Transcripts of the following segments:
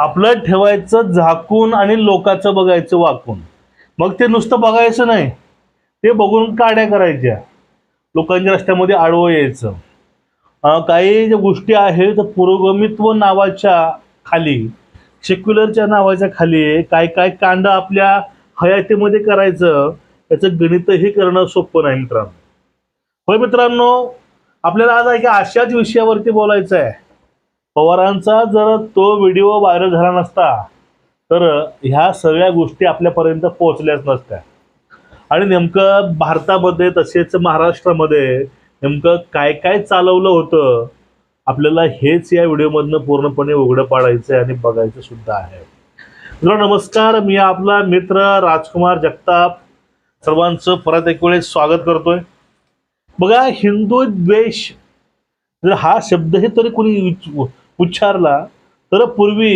आपलं ठेवायचं झाकून आणि लोकांचं बघायचं वाकून. मग ते नुसतं बघायचं नाही. ते बघून काड्या करायच्या. लोकांच्या रस्त्यामध्ये आडवं यायचं. काही ज्या गोष्टी आहेत पुरोगमित्व नावाच्या खाली सेक्युलरच्या नावाच्या खाली काय काय कांड आपल्या हयातीमध्ये करायचं याचं गणितही करणं सोपं नाही मित्रांनो. होय मित्रांनो आपल्याला आज आहे की अशाच विषयावरती बोलायचं आहे पवारांचा जर तो व्हिडिओ व्हायरल झाला नसता तर ह्या सगळ्या गोष्टी आपल्यापर्यंत पोहोचल्याच नसत्या. आणि नेमकं भारतामध्ये तसेच महाराष्ट्रामध्ये नेमकं काय काय चालवलं होतं आपल्याला हेच या व्हिडिओमधनं पूर्णपणे उघडं पाडायचं आणि बघायचं सुद्धा आहे. मित्रांनो नमस्कार. मी आपला मित्र राजकुमार जगताप. सर्वांचं परत एक वेळेस स्वागत करतोय. बघा हिंदू द्वेष जर हा शब्दही तरी कोणी उच्चारला तर पूर्वी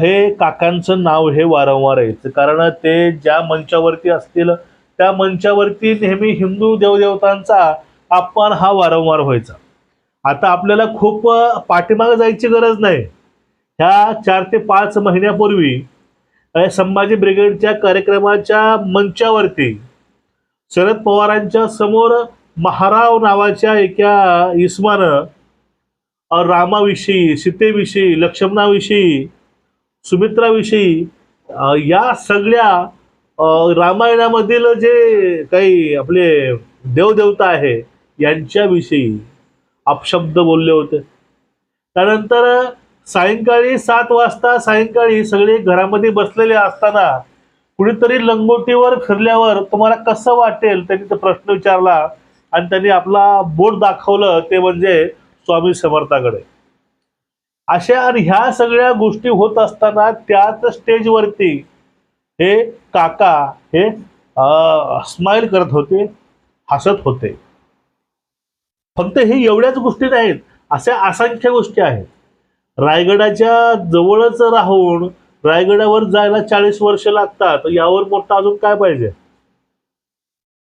हे काकांचं नाव हे वारंवार यायचं. कारण ते ज्या मंचावरती असतील त्या मंचावरती नेहमी हिंदू देवदेवतांचा अपमान हा वारंवार व्हायचा. आता आपल्याला खूप पाठीमागं पाठीमागे जायची गरज नाही. ह्या चार ते पाच महिन्यापूर्वी संभाजी ब्रिगेडच्या कार्यक्रमाच्या मंचावरती शरद पवारांच्या समोर महाराव नावाच्या एका इसमानं रामाविषयी सीतेविषयी लक्ष्मणाविषयी सुमित्राविषयी या सगळ्या रामायणामधील जे काही आपले देवदेवता आहे यांच्याविषयी अपशब्द बोलले होते. त्यानंतर सायंकाळी सात वाजता सायंकाळी सगळे घरामध्ये बसलेले असताना कुणीतरी लंगोटीवर फिरल्यावर तुम्हाला कसं वाटेल त्यांनी तो प्रश्न विचारला. आणि त्यांनी आपला बोट दाखवलं ते म्हणजे स्वामी समर्थाकडे. अशा आणि ह्या सगळ्या गोष्टी होत असताना त्याच स्टेजवरती हे काका हे स्माईल करत होते हसत होते. फक्त हे एवढ्याच गोष्टी नाहीत अशा असंख्य गोष्टी आहेत. रायगडाच्या जवळच राहून रायगडावर जायला चाळीस वर्ष लागतात यावर मोठा अजून काय पाहिजे?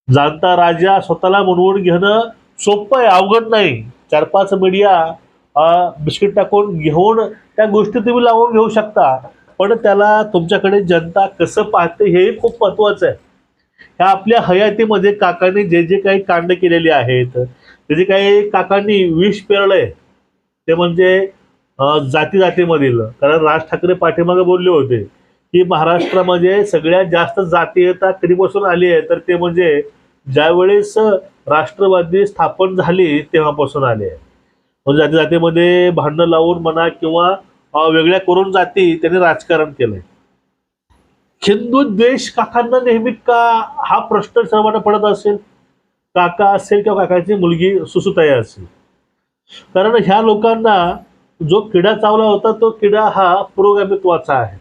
जाणता राजा स्वतःला म्हणवून घेणं सोपं आहे अवघड नाही. चार पाच मीडिया बिस्किट टाकून घेऊन त्या गोष्टी तुम्ही लावून घेऊ शकता. पण त्याला तुमच्याकडे जनता कसं पाहते हेही खूप महत्वाचं आहे. ह्या आपल्या हयातीमध्ये काकांनी जे जे काही कांड केलेले आहेत ते जे काही काकांनी विष पेरलंय ते म्हणजे जाती जातीमधील कारण राज ठाकरे पाठीमागे बोलले होते की महाराष्ट्रामध्ये सगळ्यात जास्त जातीयता कधीपासून आली आहे तर ते म्हणजे ज्यावेळेस राष्ट्रवादी स्थापन झाली तेव्हापासून आले आहे. म्हणजे जाती जातीमध्ये भांडणं लावून म्हणा किंवा वेगळ्या करून जाती त्यांनी राजकारण केलंय. हिंदू द्वेष काकांना नेहमी का हा प्रश्न सर्वांना पडत असेल? काका असेल किंवा काकाची मुलगी सुसुताई असेल. कारण ह्या लोकांना जो किडा चावला होता तो किडा हा पुरोगामित्वाचा आहे.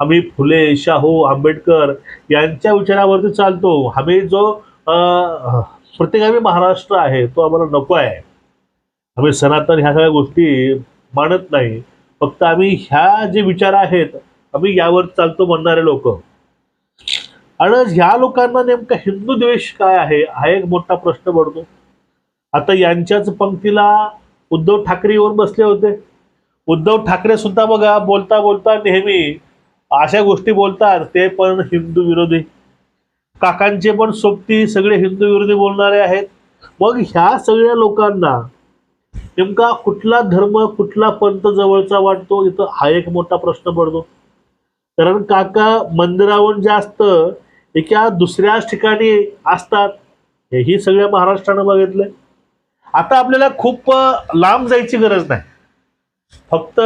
आम्ही फुले शाहू आंबेडकर यांच्या विचारावरती चालतो. आम्ही जो अं, महाराष्ट्र आहे तो आम्हाला नको आहे. आम्ही सनातन ह्या सगळ्या गोष्टी मानत नाही. फक्त आम्ही ह्या जे विचार आहेत आम्ही यावर चालतो म्हणणारे लोक. आणि ह्या लोकांना नेमका हिंदू द्वेष काय आहे हा एक मोठा प्रश्न पडतो. आता यांच्याच पंक्तीला उद्धव ठाकरे येऊन बसले होते. उद्धव ठाकरे सुद्धा बघा बोलता बोलता नेहमी अशा गोष्टी बोलतात ते पण हिंदू विरोधी. काकांचे पण सोबती सगळे हिंदू विरोधी बोलणारे आहेत. मग ह्या सगळ्या लोकांना नेमका कुठला धर्म कुठला पंथ जवळचा वाटतो? इथं हा एक मोठा प्रश्न पडतो. कारण काका मंदिराहून जास्त एका दुसऱ्याच ठिकाणी असतात. हेही सगळ्या महाराष्ट्रानं बघितलंय. आता आपल्याला खूप लांब जायची गरज नाही. फक्त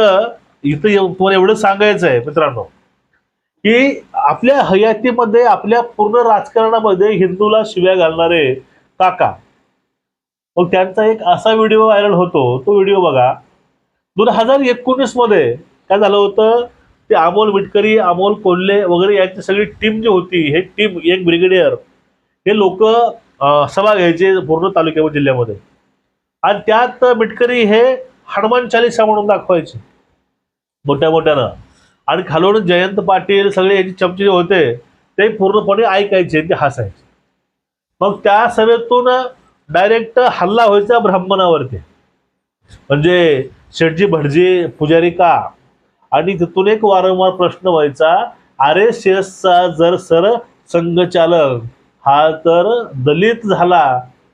इथं तुम्हाला एवढं सांगायचं आहे मित्रांनो. की आपल्या हयातीमध्ये आपल्या पूर्ण राजकारणामध्ये हिंदूला शिव्या घालणारे काका. मग त्यांचा एक असा व्हिडिओ व्हायरल होतो तो व्हिडिओ बघा. दोन हजार एकोणीसमध्ये काय झालं होतं ते अमोल मिटकरी अमोल कोल्हे वगैरे यांची सगळी टीम जी होती हे टीम एक ब्रिगेडियर हे लोक सभा घ्यायचे पूर्ण तालुक्या जिल्ह्यामध्ये. आणि त्यात मिटकरी हे हनुमान चालिसा म्हणून दाखवायचे. मोठ्या मोठ्यानं. आणि खालून जयंत पाटील सगळे याचे चमचे जे होते ते पूर्णपणे ऐकायचे ते हसायचे. मग त्या सभेतून डायरेक्ट हल्ला व्हायचा ब्राह्मणावरती. म्हणजे शेटजी भटजी पुजारी का? आणि तिथून एक वारंवार प्रश्न व्हायचा आर एस एसचा जर सर संघचालक हा तर दलित झाला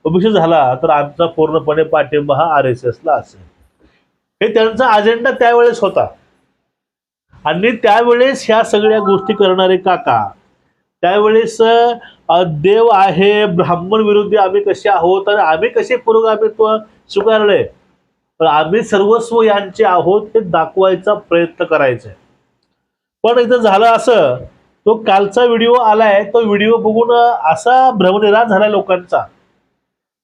ओबीसी झाला तर आमचा पूर्णपणे पाठिंबा हा आर एस एसला असेल. हे त्यांचा अजेंडा त्यावेळेस होता. आणि त्यावेळेस ह्या सगळ्या गोष्टी करणारे काका. त्यावेळेस देव आहे ब्राह्मण विरोधी आम्ही कसे आहोत आणि आम्ही कसे पुरोगामित्व स्वीकारले? तर आम्ही सर्वस्व यांचे आहोत हे दाखवायचा प्रयत्न करायचा पण इथं झालं असं तो कालचा व्हिडिओ आलाय तो व्हिडिओ बघून असा भ्रमनिराश झाला लोकांचा.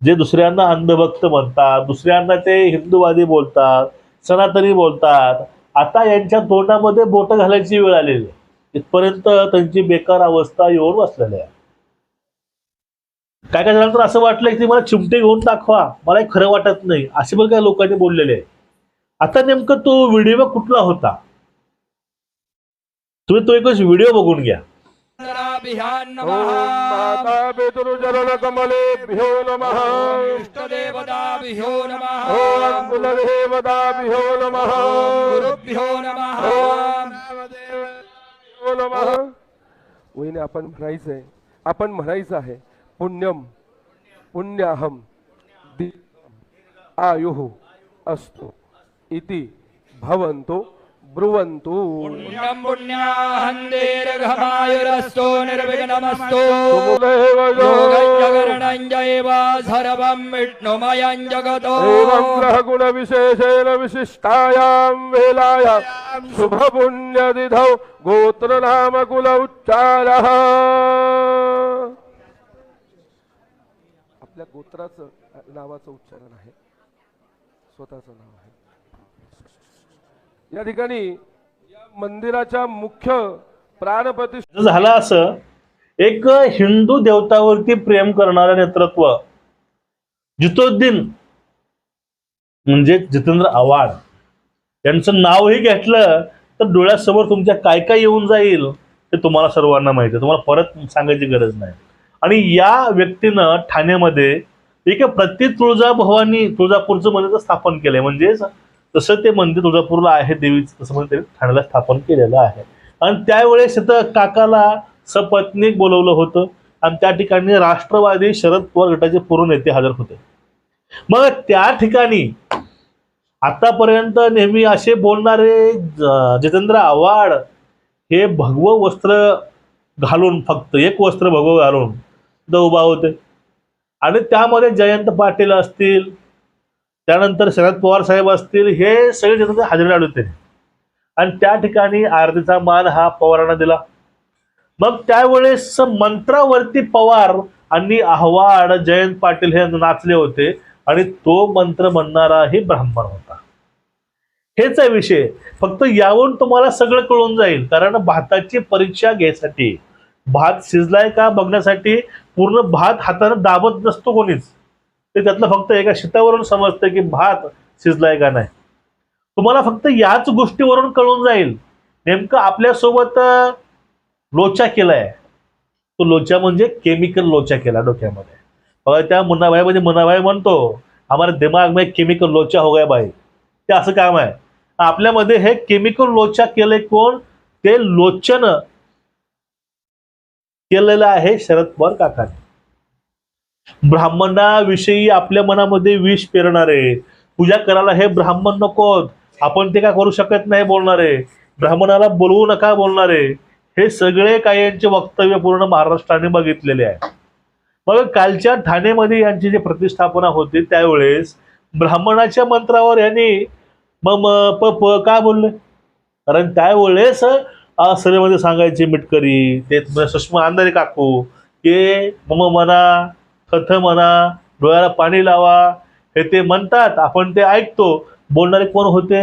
जे दुसऱ्यांना अंधभक्त म्हणतात दुसऱ्यांना ते हिंदूवादी बोलतात सनातनी बोलतात आता यांच्या तोंडामध्ये बोट घालायची वेळ आलेली आहे. इथपर्यंत त्यांची बेकार अवस्था येऊन बसलेली आहे. काय काय जणांना तर असं वाटलं की मला चिमटे घेऊन दाखवा. मला खरं वाटत नाही. असे पण काही लोकांनी बोललेले आहे. आता नेमकं तो व्हिडिओ कुठला होता? तुम्ही तो एकच व्हिडिओ बघून घ्या. नमः। नमः। कुलदेवताभ्यो नमः। गुरुभ्यो नमः. वहिनी आपण म्हणायचंय. आपण म्हणायचं आहे पुण्यम पुण्याहम दि आयुः अस्तु. इति भवन्तु ब्रुवन्तु. पुण्यं पुण्याहन्देर्घमायुरस्तु निर्विघ्नमस्तु. तुमुलेव जो योगञ्जगरणं जैव सर्वं विष्णुमयं जगतो। एवं ग्रहगुणविशेषेण विशिष्टायां वेलायां शुभपुण्यतिथौ गोत्रनामकुल उच्चारः आपल्या गोत्राचं नावाचं उच्चारण आहे. स्वतःचं नाव आहे. या ठिकाणी या मंदिराच्या मुख्य प्राणप्रतिष्ठा झालं असं एक हिंदू देवतावरती प्रेम करणारं नेतृत्व. जितोद्दीन म्हणजे जितेंद्र आव्हाड यांचं नावही घेतलं तर डोळ्यासमोर तुमच्या काय काय येऊन जाईल ते तुम्हाला सर्वांना माहिती आहे. तुम्हाला परत सांगायची गरज नाही. आणि या व्यक्तीनं ठाण्यामध्ये एक प्रति तुळजाभवानी तुळजापूरचं मंदिर स्थापन केलंय. म्हणजेच तसं ते मंदिर तुळजापूरला आहे देवीचं तसं म्हणजे ठाण्याला स्थापन केलेलं आहे. आणि त्यावेळेस तिथं काकाला सपत्नीक बोलवलं होतं. आणि त्या ठिकाणी राष्ट्रवादी शरद पवार गटाचे पूर्ण नेते हजर होते. मग त्या ठिकाणी आतापर्यंत नेहमी असे बोलणारे ज- जितेंद्र आव्हाड हे भगवं वस्त्र घालून फक्त एक वस्त्र भगवं घालून तिथं उभा होते. आणि त्यामध्ये जयंत पाटील असतील त्यानंतर शरद पवार साहेब असतील हे सगळे जितेंद्र हजेरी आले होते. आणि त्या ठिकाणी आरतीचा मान हा पवारांना दिला. मग त्यावेळेस मंत्रावरती पवार आणि आव्हाड जयंत पाटील हे नाचले होते आणि तो मंत्र म्हणणाराही ब्राह्मण होता. हेच आहे विषय. फक्त यावरून तुम्हाला सगळं कळून जाईल. कारण भाताची परीक्षा घ्यायसाठी भात शिजलाय का बघण्यासाठी पूर्ण भात हाताने दाबत नसतो कोणीच. ते त्यातलं फक्त एका शितावरून समजतं की भात शिजलाय का नाही. तुम्हाला फक्त याच गोष्टीवरून कळून जाईल. नेमकं आपल्यासोबत लोचा केलाय. तो लोचा म्हणजे केमिकल लोचा केला डोक्यामध्ये. बघा त्या मुन्नाभाई म्हणजे मुन्नाभाई म्हणतो हमारे दिमाग में केमिकल लोचा हो गया भाई. ते असं काम आहे. आपल्यामध्ये हे केमिकल लोचा केले कोण? ते लोचन केलेलं आहे शरद पवार काकाने. ब्राह्मणाविषयी आपल्या मनामध्ये विष पेरणारे पूजा करायला हे ब्राह्मण नकोत. आपण ते काय करू शकत नाही बोलणारे? ब्राह्मणाला बोलवू नका बोलणारे. हे सगळे काही यांचे वक्तव्य पूर्ण महाराष्ट्राने बघितलेले आहे. मग कालच्या ठाणेमध्ये यांची जी प्रतिष्ठापना होती त्यावेळेस ब्राह्मणाच्या मंत्रावर यांनी मग प प का बोलले? कारण त्यावेळेस सभेमध्ये सांगायचे मिटकरी ते सुषमा अंधारे काकू के मम म्हणा कथ म्हणा डोळ्याला पाणी लावा हे ते म्हणतात. आपण ते ऐकतो. बोलणारे कोण होते?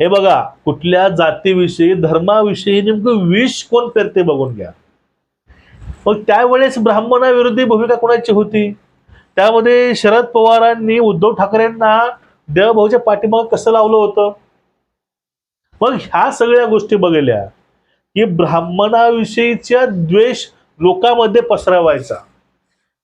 हे बघा कुठल्या जातीविषयी धर्माविषयी नेमकं विष कोण पेरते बघून घ्या. मग त्यावेळेस ब्राह्मणाविरोधी भूमिका कोणाची होती? त्यामध्ये शरद पवारांनी उद्धव ठाकरेंना देवभाऊच्या पाठीमाग कसं लावलं होतं? मग ह्या सगळ्या गोष्टी बघितल्या की ब्राह्मणाविषयीचा द्वेष लोकांमध्ये पसरवायचा.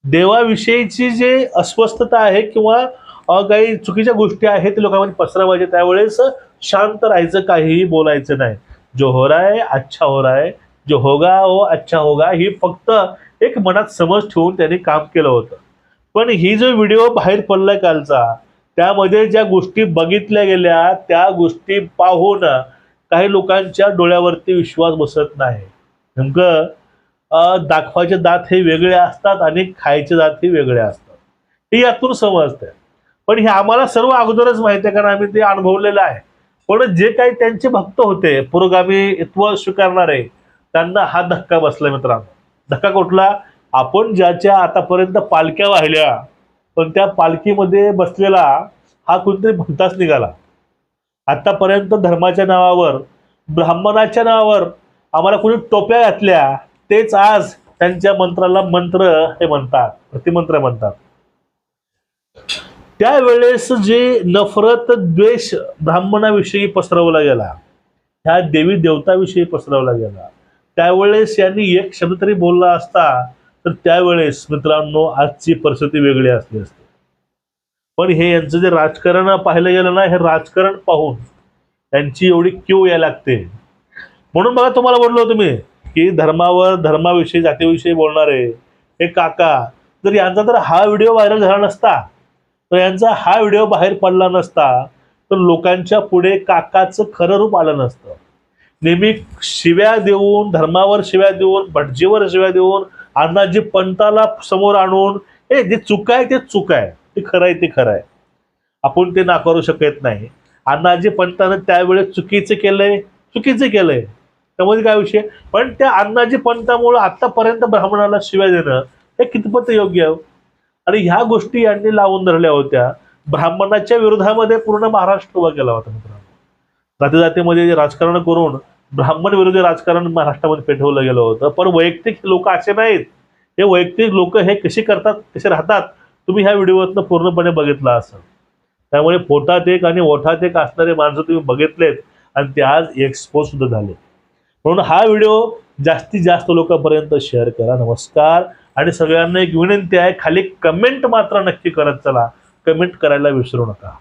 देवाविषयीची जे अस्वस्थता आहे किंवा काही चुकीच्या गोष्टी आहेत ते लोकांमध्ये पसरवायचे त्यावेळेस शांत राहायचं काहीही बोलायचं नाही. जो हो रहा है अच्छा हो रहा है. जो होगा हो अच्छा होगा. ही फक्त एक मनात समज ठेवून त्यांनी काम केलं होतं. पण ही जो व्हिडिओ बाहेर पडलाय कालचा त्यामध्ये ज्या गोष्टी बघितल्या गेल्या त्या गोष्टी पाहून काही लोकांच्या डोळ्यावरती विश्वास बसत नाही. नेमकं दाखवायचे दात हे वेगळे असतात आणि खायचे दात हे वेगळे असतात. हे यातून समजतंय. पण हे आम्हाला सर्व अगोदरच माहिती आहे कारण आम्ही ते अनुभवलेलं आहे. पण जे काही त्यांचे भक्त होते पुरोगामीत्व स्वीकारणारे त्यांना हा धक्का बसला मित्रांनो. धक्का कुठला? आपण ज्याच्या आतापर्यंत पालख्या वाहिल्या पण त्या पालखीमध्ये बसलेला हा कोणतरी भक्ताच निघाला. आतापर्यंत धर्माच्या नावावर ब्राह्मणाच्या नावावर आम्हाला कोणी टोप्या घातल्या तेच आज त्यांच्या मंत्राला मंत्र हे म्हणतात प्रतिमंत्र म्हणतात. त्यावेळेस जे नफरत द्वेष ब्राह्मणाविषयी पसरवला गेला ह्या देवी देवताविषयी पसरवला गेला त्यावेळेस यांनी एक शब्द तरी बोलला असता तर त्यावेळेस मित्रांनो आजची परिस्थिती वेगळी असली असते. पण हे यांचं जे राजकारण पाहिलं गेलं ना हे राजकारण पाहून त्यांची एवढी क्यू या लागते. म्हणून बघा तुम्हाला बोललो तुम्ही की धर्मावर धर्माविषयी जातीविषयी बोलणारे हे काका जर यांचा तर हा व्हिडिओ व्हायरल झाला नसता तर यांचा हा व्हिडिओ बाहेर पडला नसता तर लोकांच्या पुढे काकाचं खरं रूप आलं नसतं. नेहमी शिव्या देऊन धर्मावर शिव्या देऊन भटजीवर शिव्या देऊन अण्णाजी पंताला समोर आणून हे जे चुक आहे ते चुक आहे. ते खरं आहे ते खरं आहे. आपण ते नाकारू शकत नाही. अण्णाजी पंतानं त्यावेळेस चुकीचं केलंय चुकीचं केलंय. त्यामध्ये काय विषय? पण त्या अण्णाजी पंतामुळं आतापर्यंत ब्राह्मणाला शिव्या देणं हे कितपत योग्य? आहे आणि ह्या गोष्टी यांनी लावून धरल्या होत्या. ब्राह्मणाच्या विरोधामध्ये पूर्ण महाराष्ट्र उभा केला होता मित्रांनो. जाती जातीमध्ये राजकारण करून ब्राह्मण विरोधी राजकारण महाराष्ट्रामध्ये पेटवलं गेलं होतं. पण वैयक्तिक लोक असे नाहीत. हे वैयक्तिक लोक हे कसे करतात कसे राहतात तुम्ही ह्या व्हिडिओतनं पूर्णपणे बघितलं असाल. त्यामुळे पोटात एक आणि ओठात एक असणारे माणसं तुम्ही बघितलेत आणि ते आज एक्सपोज सुद्धा झाले म्हणून हा व्हिडिओ जास्तीत जास्त लोकांपर्यंत शेअर करा. नमस्कार. आणि सगळ्यांना एक विनंती आहे खाली कमेंट मात्र नक्की करत चला. कमेंट करायला विसरू नका.